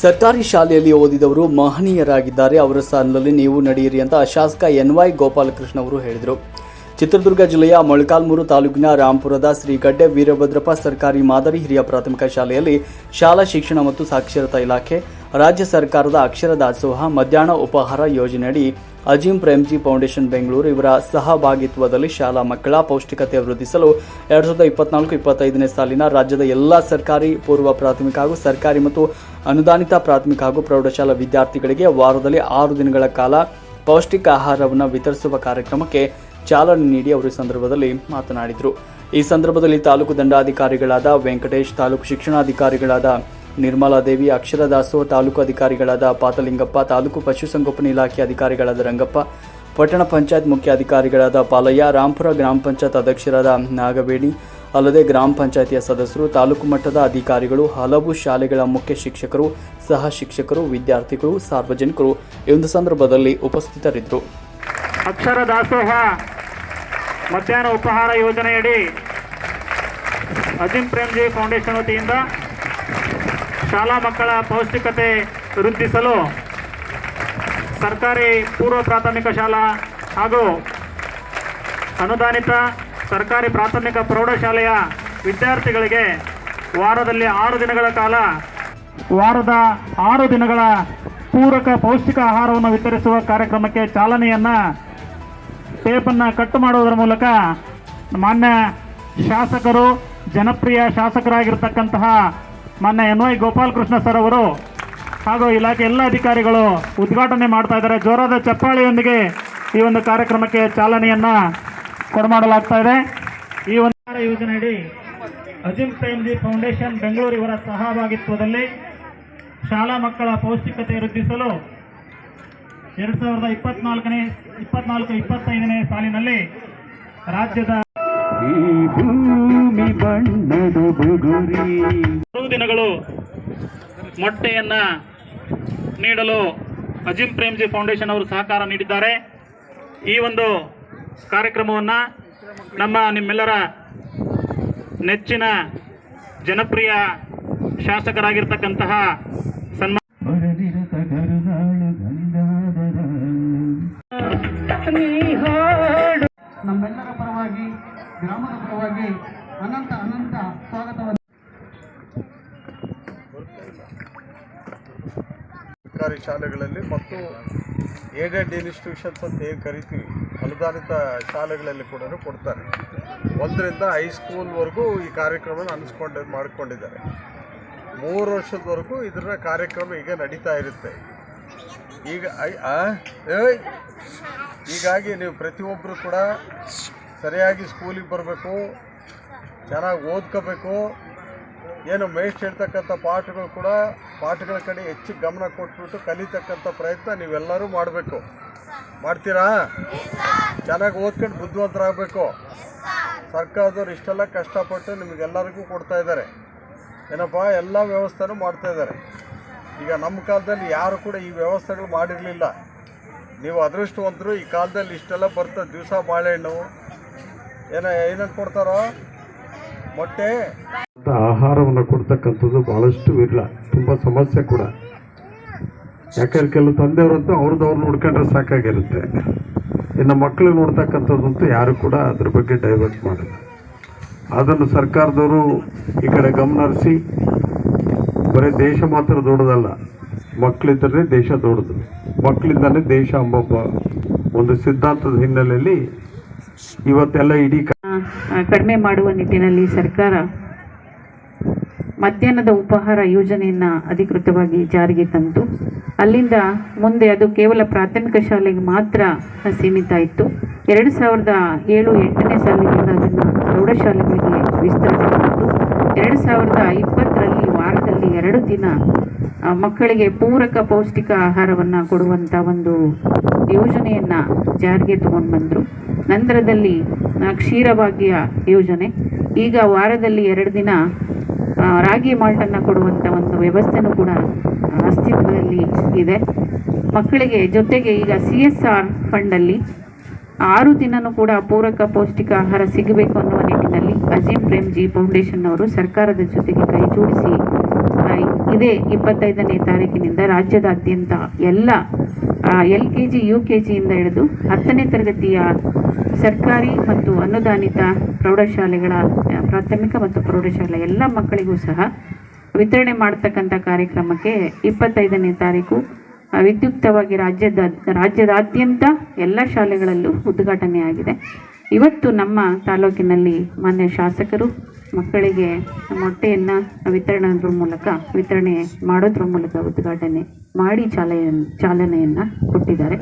ಸರ್ಕಾರಿ ಶಾಲೆಯಲ್ಲಿ ಓದಿದವರು ಮಹನೀಯರಾಗಿದ್ದಾರೆ. ಅವರ ಸ್ಥಾನದಲ್ಲಿ ನೀವು ನಡೆಯಿರಿ ಅಂತ ಶಾಸಕ ಎನ್ ವೈ ಗೋಪಾಲಕೃಷ್ಣ ಅವರು ಹೇಳಿದರು. ಚಿತ್ರದುರ್ಗ ಜಿಲ್ಲೆಯ ಮೊಳಕಾಲ್ಮೂರು ತಾಲೂಕಿನ ರಾಂಪುರದ ಶ್ರೀ ಗಡ್ಡೆ ವೀರಭದ್ರಪ್ಪ ಸರ್ಕಾರಿ ಮಾದರಿ ಹಿರಿಯ ಪ್ರಾಥಮಿಕ ಶಾಲೆಯಲ್ಲಿ ಶಾಲಾ ಶಿಕ್ಷಣ ಮತ್ತು ಸಾಕ್ಷರತಾ ಇಲಾಖೆ, ರಾಜ್ಯ ಸರ್ಕಾರದ ಅಕ್ಷರ ದಾಸೋಹ, ಮಧ್ಯಾಹ್ನ ಉಪಹಾರ ಯೋಜನೆಯಡಿ ಅಜೀಂ ಪ್ರೇಮ್ಜಿ ಫೌಂಡೇಶನ್ ಬೆಂಗಳೂರು ಇವರ ಸಹಭಾಗಿತ್ವದಲ್ಲಿ ಶಾಲಾ ಮಕ್ಕಳ ಪೌಷ್ಟಿಕತೆ ವೃದ್ಧಿಸಲು ಎರಡ್ ಸಾವಿರದ ಇಪ್ಪತ್ನಾಲ್ಕು, ಇಪ್ಪತ್ತೈದನೇ ಸಾಲಿನ ರಾಜ್ಯದ ಎಲ್ಲ ಸರ್ಕಾರಿ, ಪೂರ್ವ ಪ್ರಾಥಮಿಕ ಹಾಗೂ ಸರ್ಕಾರಿ ಮತ್ತು ಅನುದಾನಿತ ಪ್ರಾಥಮಿಕ ಹಾಗೂ ಪ್ರೌಢಶಾಲಾ ವಿದ್ಯಾರ್ಥಿಗಳಿಗೆ ವಾರದಲ್ಲಿ ಆರು ದಿನಗಳ ಕಾಲ ಪೌಷ್ಟಿಕ ಆಹಾರವನ್ನು ವಿತರಿಸುವ ಕಾರ್ಯಕ್ರಮಕ್ಕೆ ಚಾಲನೆ ನೀಡಿ ಅವರು ಈ ಸಂದರ್ಭದಲ್ಲಿ ಮಾತನಾಡಿದರು. ಈ ಸಂದರ್ಭದಲ್ಲಿ ತಾಲೂಕು ದಂಡಾಧಿಕಾರಿಗಳಾದ ವೆಂಕಟೇಶ್, ತಾಲೂಕು ಶಿಕ್ಷಣಾಧಿಕಾರಿಗಳಾದ ನಿರ್ಮಲಾದೇವಿ ಅಕ್ಷರ ದಾಸೋಹ ತಾಲೂಕು ಅಧಿಕಾರಿಗಳಾದ ಪಾತಲಿಂಗಪ್ಪ, ತಾಲೂಕು ಪಶುಸಂಗೋಪನೆ ಇಲಾಖೆ ಅಧಿಕಾರಿಗಳಾದ ರಂಗಪ್ಪ, ಪಟ್ಟಣ ಪಂಚಾಯತ್ ಮುಖ್ಯ ಅಧಿಕಾರಿಗಳಾದ ಪಾಲಯ್ಯ ರಾಂಪುರ ಗ್ರಾಮ ಪಂಚಾಯತ್ ಅಧ್ಯಕ್ಷರಾದ ನಾಗವೇಣಿ, ಅಲ್ಲದೆ ಗ್ರಾಮ ಪಂಚಾಯತಿಯ ಸದಸ್ಯರು, ತಾಲೂಕು ಮಟ್ಟದ ಅಧಿಕಾರಿಗಳು, ಹಲವು ಶಾಲೆಗಳ ಮುಖ್ಯ ಶಿಕ್ಷಕರು, ಸಹ ಶಿಕ್ಷಕರು, ವಿದ್ಯಾರ್ಥಿಗಳು, ಸಾರ್ವಜನಿಕರು ಈ ಒಂದು ಸಂದರ್ಭದಲ್ಲಿ ಉಪಸ್ಥಿತರಿದ್ದರು. ಅಕ್ಷರ ದಾಸೋಹ ಮಧ್ಯಾಹ್ನ ಉಪಹಾರ ಯೋಜನೆಯಡಿ ಅಜಿಂ ಪ್ರೇಮ್ಜಿ ಫೌಂಡೇಶನ್ ವತಿಯಿಂದ ಶಾಲಾ ಮಕ್ಕಳ ಪೌಷ್ಟಿಕತೆ ವೃದ್ಧಿಸಲು ಸರ್ಕಾರಿ ಪೂರ್ವ ಪ್ರಾಥಮಿಕ ಶಾಲಾ ಹಾಗೂ ಅನುದಾನಿತ ಸರ್ಕಾರಿ ಪ್ರಾಥಮಿಕ ಪ್ರೌಢಶಾಲೆಯ ವಿದ್ಯಾರ್ಥಿಗಳಿಗೆ ವಾರದಲ್ಲಿ ಆರು ದಿನಗಳ ಕಾಲ ವಾರದ ಆರು ದಿನಗಳ ಪೂರಕ ಪೌಷ್ಟಿಕ ಆಹಾರವನ್ನು ವಿತರಿಸುವ ಕಾರ್ಯಕ್ರಮಕ್ಕೆ ಚಾಲನೆಯನ್ನು ಟೇಪನ್ನು ಕಟ್ ಮಾಡುವುದರ ಮೂಲಕ ಮಾನ್ಯ ಶಾಸಕರು, ಜನಪ್ರಿಯ ಶಾಸಕರಾಗಿರ್ತಕ್ಕಂತಹ ಮಾನ್ಯ ಎನ್ ವೈ ಗೋಪಾಲಕೃಷ್ಣ ಸರ್ ಅವರು ಹಾಗೂ ಇಲಾಖೆ ಎಲ್ಲ ಅಧಿಕಾರಿಗಳು ಉದ್ಘಾಟನೆ ಮಾಡ್ತಾ ಇದ್ದಾರೆ. ಜೋರಾದ ಚಪ್ಪಾಳಿಯೊಂದಿಗೆ ಈ ಒಂದು ಕಾರ್ಯಕ್ರಮಕ್ಕೆ ಚಾಲನೆಯನ್ನು ಕೊಡಮಾಡಲಾಗ್ತಾ ಇದೆ. ಈ ಒಂದು ಯೋಜನೆಯಡಿ ಅಜಿಮ್ ಪ್ರೇಮ್ಜಿ ಫೌಂಡೇಶನ್ ಬೆಂಗಳೂರು ಇವರ ಸಹಭಾಗಿತ್ವದಲ್ಲಿ ಶಾಲಾ ಮಕ್ಕಳ ಪೌಷ್ಟಿಕತೆ ವೃದ್ಧಿಸಲು ಎರಡು ಸಾವಿರದ ಇಪ್ಪತ್ನಾಲ್ಕನೇ, ಇಪ್ಪತ್ನಾಲ್ಕು, ಇಪ್ಪತ್ತೈದನೇ ಸಾಲಿನಲ್ಲಿ ರಾಜ್ಯದ ಈ ಭೂಮಿ ಬಣ್ಣದ ಬುಗುರಿ. ಮೂರು ದಿನಗಳು ಮೊಟ್ಟೆಯನ್ನ ನೀಡಲು ಅಜಿಂ ಪ್ರೇಮ್ಜಿ ಫೌಂಡೇಶನ್ ಅವರು ಸಹಕಾರ ನೀಡಿದ್ದಾರೆ. ಈ ಒಂದು ಕಾರ್ಯಕ್ರಮವನ್ನು ನಮ್ಮ ನಿಮ್ಮೆಲ್ಲರ ನೆಚ್ಚಿನ ಜನಪ್ರಿಯ ಶಾಸಕರಾಗಿರ್ತಕ್ಕಂತಹ ಸನ್ಮಾನ ಪರವಾಗಿ, ಗ್ರಾಮದ ಪರವಾಗಿ ಅನಂತ ಅನಂತ ಸ್ವಾಗತವನ್ನು. ಸರ್ಕಾರಿ ಶಾಲೆಗಳಲ್ಲಿ ಮತ್ತು ಏಡೆಡ್ ಇನ್ಸ್ಟಿಟ್ಯೂಷನ್ಸ್ ಅಂತ ಏನು ಕರಿತೀವಿ, ಅನುದಾನಿತ ಶಾಲೆಗಳಲ್ಲಿ ಕೂಡ ಕೊಡ್ತಾರೆ. ಒಂದರಿಂದ ಹೈಸ್ಕೂಲ್ವರೆಗೂ ಈ ಕಾರ್ಯಕ್ರಮನ ಅನಿಸ್ಕೊಂಡು, ಮಾಡಿಕೊಂಡಿದ್ದಾರೆ. ಮೂರು ವರ್ಷದವರೆಗೂ ಇದರ ಕಾರ್ಯಕ್ರಮ ಈಗ ನಡೀತಾ ಇರುತ್ತೆ. ಈಗ, ಐ-! ಹೀಗಾಗಿ ನೀವು ಪ್ರತಿಯೊಬ್ಬರು ಕೂಡ ಸರಿಯಾಗಿ ಸ್ಕೂಲಿಗೆ ಬರಬೇಕು, ಚೆನ್ನಾಗಿ ಓದ್ಕೋಬೇಕು. ಏನು ಮೇಸ್ಟ್ ಹೇಳ್ತಕ್ಕಂಥ ಪಾಠಗಳು ಕೂಡ ಪಾಠಗಳ ಕಡೆ ಹೆಚ್ಚು ಗಮನ ಕೊಟ್ಬಿಟ್ಟು ಕಲಿತಕ್ಕಂಥ ಪ್ರಯತ್ನ ನೀವೆಲ್ಲರೂ ಮಾಡಬೇಕು. ಮಾಡ್ತೀರಾ? ಚೆನ್ನಾಗಿ ಓದ್ಕೊಂಡು ಬುದ್ಧಿವಂತರಾಗಬೇಕು. ಸರ್ಕಾರದವ್ರು ಇಷ್ಟೆಲ್ಲ ಕಷ್ಟಪಟ್ಟು ನಿಮಗೆಲ್ಲರಿಗೂ ಕೊಡ್ತಾ ಇದ್ದಾರೆ. ಏನಪ್ಪ, ಎಲ್ಲ ವ್ಯವಸ್ಥೆನೂ ಮಾಡ್ತಾ ಇದ್ದಾರೆ. ಈಗ ನಮ್ಮ ಕಾಲದಲ್ಲಿ ಯಾರು ಕೂಡ ಈ ವ್ಯವಸ್ಥೆಗಳು ಮಾಡಿರಲಿಲ್ಲ. ನೀವು ಅದೃಷ್ಟವಂತರು, ಈ ಕಾಲದಲ್ಲಿ ಇಷ್ಟೆಲ್ಲ ಬರ್ತದೆ ದಿವಸ ಬಾಳೆಹಣ್ಣು ಏನ ಕೊಡ್ತಾರೋ? ಮೊಟ್ಟೆ. ಆಹಾರವನ್ನು ಕೊಡ್ತಕ್ಕಂಥದ್ದು ಭಾಳಷ್ಟು ವಿರಳ ತುಂಬ ಸಮಸ್ಯೆ ಕೂಡ. ಯಾಕಂದ್ರೆ ಕೆಲವು ತಂದೆಯವರಂತೂ ಅವ್ರದ್ದು ಅವ್ರು ನೋಡ್ಕೊಂಡ್ರೆ ಸಾಕಾಗಿರುತ್ತೆ. ಇನ್ನು ಮಕ್ಕಳು ನೋಡ್ತಕ್ಕಂಥದ್ದಂತೂ ಯಾರು ಕೂಡ ಅದ್ರ ಬಗ್ಗೆ ಡೈವರ್ಟ್ ಮಾಡಲ್ಲ. ಅದನ್ನು ಸರ್ಕಾರದವರು ಈ ಕಡೆ ಗಮನ ಹರಿಸಿ ಬರೀ ದೇಶ ಮಾತ್ರ ದೊಡ್ಡದಲ್ಲ ಮಕ್ಕಳಿದ್ದರೆ ದೇಶ ದೊಡ್ಡದು. ಮಕ್ಕಳಿಂದಲೇ ದೇಶ ಎಂಬ ಒಂದು ಸಿದ್ಧಾಂತದ ಹಿನ್ನೆಲೆಯಲ್ಲಿ ಇವತ್ತೆಲ್ಲ ಇಡೀ ಕಡಿಮೆ ಮಾಡುವ ನಿಟ್ಟಿನಲ್ಲಿ ಸರ್ಕಾರ ಮಧ್ಯಾಹ್ನದ ಉಪಹಾರ ಯೋಜನೆಯನ್ನು ಅಧಿಕೃತವಾಗಿ ಜಾರಿಗೆ ತಂತು ಅಲ್ಲಿಂದ ಮುಂದೆ ಅದು ಕೇವಲ ಪ್ರಾಥಮಿಕ ಶಾಲೆಗೆ ಮಾತ್ರ ಸೀಮಿತ ಇತ್ತು. ಎರಡು ಸಾವಿರದ ಏಳು ಎಂಟನೇ ಸಾಲಿನಿಂದ ಅದನ್ನು ಪ್ರೌಢಶಾಲೆಗಳಿಗೆ ವಿಸ್ತರಣೆ ಮಾಡಿತು ಎರಡು ಸಾವಿರದ ಇಪ್ಪತ್ತರಲ್ಲಿ ವಾರದಲ್ಲಿ ಎರಡು ದಿನ ಮಕ್ಕಳಿಗೆ ಪೂರಕ ಪೌಷ್ಟಿಕ ಆಹಾರವನ್ನು ಕೊಡುವಂಥ ಒಂದು ಯೋಜನೆಯನ್ನು ಜಾರಿಗೆ ತಗೊಂಡು ಬಂದರು ನಂತರದಲ್ಲಿ ಕ್ಷೀರಭಾಗ್ಯ ಯೋಜನೆ. ಈಗ ವಾರದಲ್ಲಿ ಎರಡು ದಿನ ರಾಗಿ ಮಾಲ್ಟನ್ನು ಕೊಡುವಂಥ ಒಂದು ವ್ಯವಸ್ಥೆನೂ ಕೂಡ ಅಸ್ತಿತ್ವದಲ್ಲಿ ಇದೆ. ಮಕ್ಕಳಿಗೆ ಜೊತೆಗೆ ಈಗ ಸಿ ಎಸ್ ಆರ್ ಫಂಡಲ್ಲಿ ಆರು ದಿನನೂ ಕೂಡ ಪೂರಕ ಪೌಷ್ಟಿಕ ಆಹಾರ ಸಿಗಬೇಕು ಅನ್ನುವ ನಿಟ್ಟಿನಲ್ಲಿ ಅಜೀಂ ಪ್ರೇಮ್ಜಿ ಫೌಂಡೇಶನ್ ಅವರು ಸರ್ಕಾರದ ಜೊತೆಗೆ ಕೈ ಜೋಡಿಸಿ ಆ, ಇದೇ ಇಪ್ಪತ್ತೈದನೇ ತಾರೀಕಿನಿಂದ ರಾಜ್ಯದಾದ್ಯಂತ ಎಲ್ಲ L K G, U K ಜಿಯಿಂದ ಹಿಡಿದು ಹತ್ತನೇ ತರಗತಿಯ ಸರ್ಕಾರಿ ಮತ್ತು ಅನುದಾನಿತ ಪ್ರೌಢಶಾಲೆಗಳ ಪ್ರಾಥಮಿಕ ಮತ್ತು ಪ್ರೌಢಶಾಲೆ ಎಲ್ಲ ಮಕ್ಕಳಿಗೂ ಸಹ ವಿತರಣೆ ಮಾಡ್ತಕ್ಕಂಥ ಕಾರ್ಯಕ್ರಮಕ್ಕೆ ಇಪ್ಪತ್ತೈದನೇ ತಾರೀಕು ವಿದ್ಯುಕ್ತವಾಗಿ ರಾಜ್ಯದ, ರಾಜ್ಯದಾದ್ಯಂತ ಎಲ್ಲ ಶಾಲೆಗಳಲ್ಲೂ ಉದ್ಘಾಟನೆ ಆಗಿದೆ. ಇವತ್ತು ನಮ್ಮ ತಾಲೂಕಿನಲ್ಲಿ ಮಾನ್ಯ ಶಾಸಕರು, ಮಕ್ಕಳಿಗೆ ಮೊಟ್ಟೆಯನ್ನು ವಿತರಣೆ ಮೂಲಕ, ವಿತರಣೆ ಮಾಡೋದ್ರ ಮೂಲಕ ಉದ್ಘಾಟನೆ ಮಾಡಿ ಚಾಲನೆ ಚಾಲನೆಯನ್ನು ಕೊಟ್ಟಿದ್ದಾರೆ.